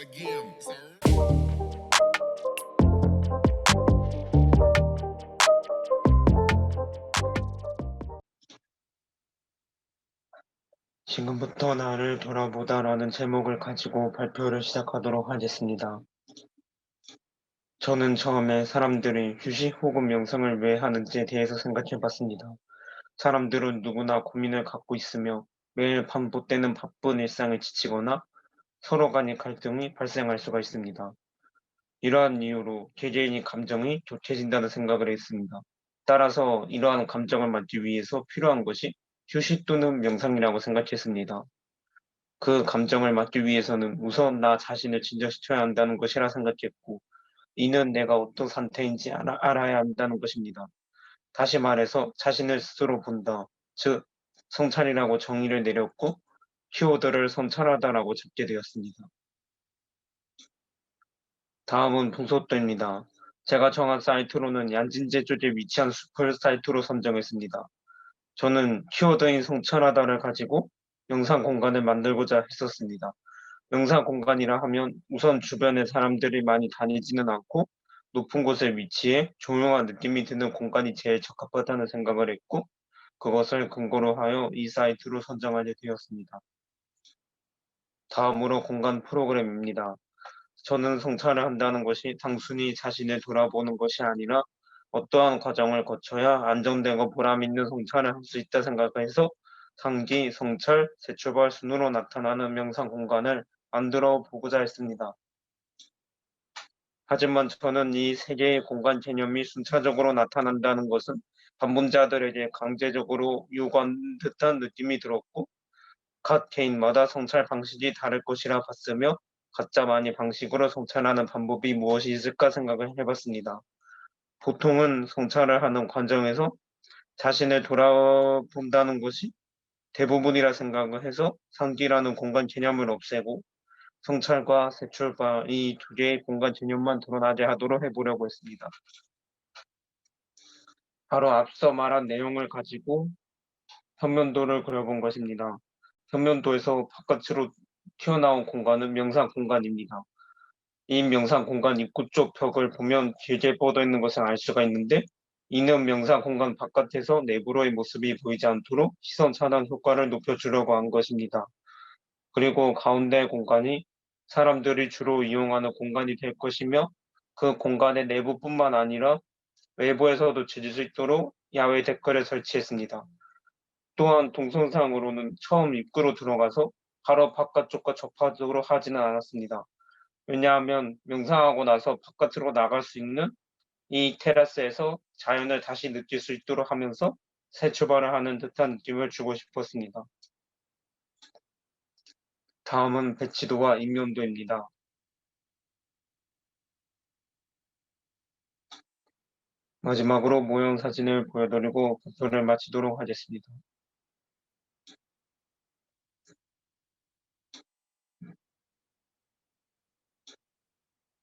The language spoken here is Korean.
again. 지금부터 나를 돌아보다라는 제목을 가지고 발표를 시작하도록 하겠습니다. 저는 처음에 사람들이 휴식 혹은 명상을 왜 하는지에 대해서 생각해 봤습니다. 사람들은 누구나 고민을 갖고 있으며 매일 반복되는 바쁜 일상에 지치거나 서로 간의 갈등이 발생할 수가 있습니다. 이러한 이유로 개개인의 감정이 격해진다는 생각을 했습니다. 따라서 이러한 감정을 막기 위해서 필요한 것이 휴식 또는 명상이라고 생각했습니다. 그 감정을 막기 위해서는 우선 나 자신을 진정시켜야 한다는 것이라 생각했고, 이는 내가 어떤 상태인지 알아, 알아야 한다는 것입니다. 다시 말해서 자신을 스스로 본다. 즉, 성찰이라고 정의를 내렸고, 키워드를 성찰하다라고 적게 되었습니다. 다음은 봉소도입니다. 제가 정한 사이트로는 얀진제 쪽에 위치한 숲을 사이트로 선정했습니다. 저는 키워드인 성찰하다를 가지고 영상 공간을 만들고자 했었습니다. 영상 공간이라 하면 우선 주변에 사람들이 많이 다니지는 않고 높은 곳에 위치해 조용한 느낌이 드는 공간이 제일 적합하다는 생각을 했고 그것을 근거로 하여 이 사이트로 선정하게 되었습니다. 다음으로 공간 프로그램입니다. 저는 성찰을 한다는 것이 단순히 자신을 돌아보는 것이 아니라 어떠한 과정을 거쳐야 안정되고 보람 있는 성찰을 할 수 있다 생각해서 상기, 성찰, 재출발 순으로 나타나는 명상 공간을 만들어 보고자 했습니다. 하지만 저는 이 세 개의 공간 개념이 순차적으로 나타난다는 것은 방문자들에게 강제적으로 요구한 듯한 느낌이 들었고 각 개인마다 성찰 방식이 다를 것이라 봤으며 각자만의 방식으로 성찰하는 방법이 무엇이 있을까 생각을 해봤습니다. 보통은 성찰을 하는 과정에서 자신을 돌아본다는 것이 대부분이라 생각을 해서 상기라는 공간 개념을 없애고 성찰과 세출과 이 두 개의 공간 개념만 드러나게 하도록 해보려고 했습니다. 바로 앞서 말한 내용을 가지고 평면도를 그려본 것입니다. 평면도에서 바깥으로 튀어나온 공간은 명상 공간입니다. 이 명상 공간 입구 쪽 벽을 보면 길게 뻗어 있는 것을 알 수가 있는데 이는 명상 공간 바깥에서 내부로의 모습이 보이지 않도록 시선 차단 효과를 높여주려고 한 것입니다. 그리고 가운데 공간이 사람들이 주로 이용하는 공간이 될 것이며 그 공간의 내부뿐만 아니라 외부에서도 찾을 수 있도록 야외 데크를 설치했습니다. 또한 동영상으로는 처음 입구로 들어가서 바로 바깥쪽과 접하도록 하지는 않았습니다. 왜냐하면 명상하고 나서 바깥으로 나갈 수 있는 이 테라스에서 자연을 다시 느낄 수 있도록 하면서 새 출발을 하는 듯한 느낌을 주고 싶었습니다. 다음은 배치도와 인면도입니다. 마지막으로 모형 사진을 보여드리고 발표를 마치도록 하겠습니다.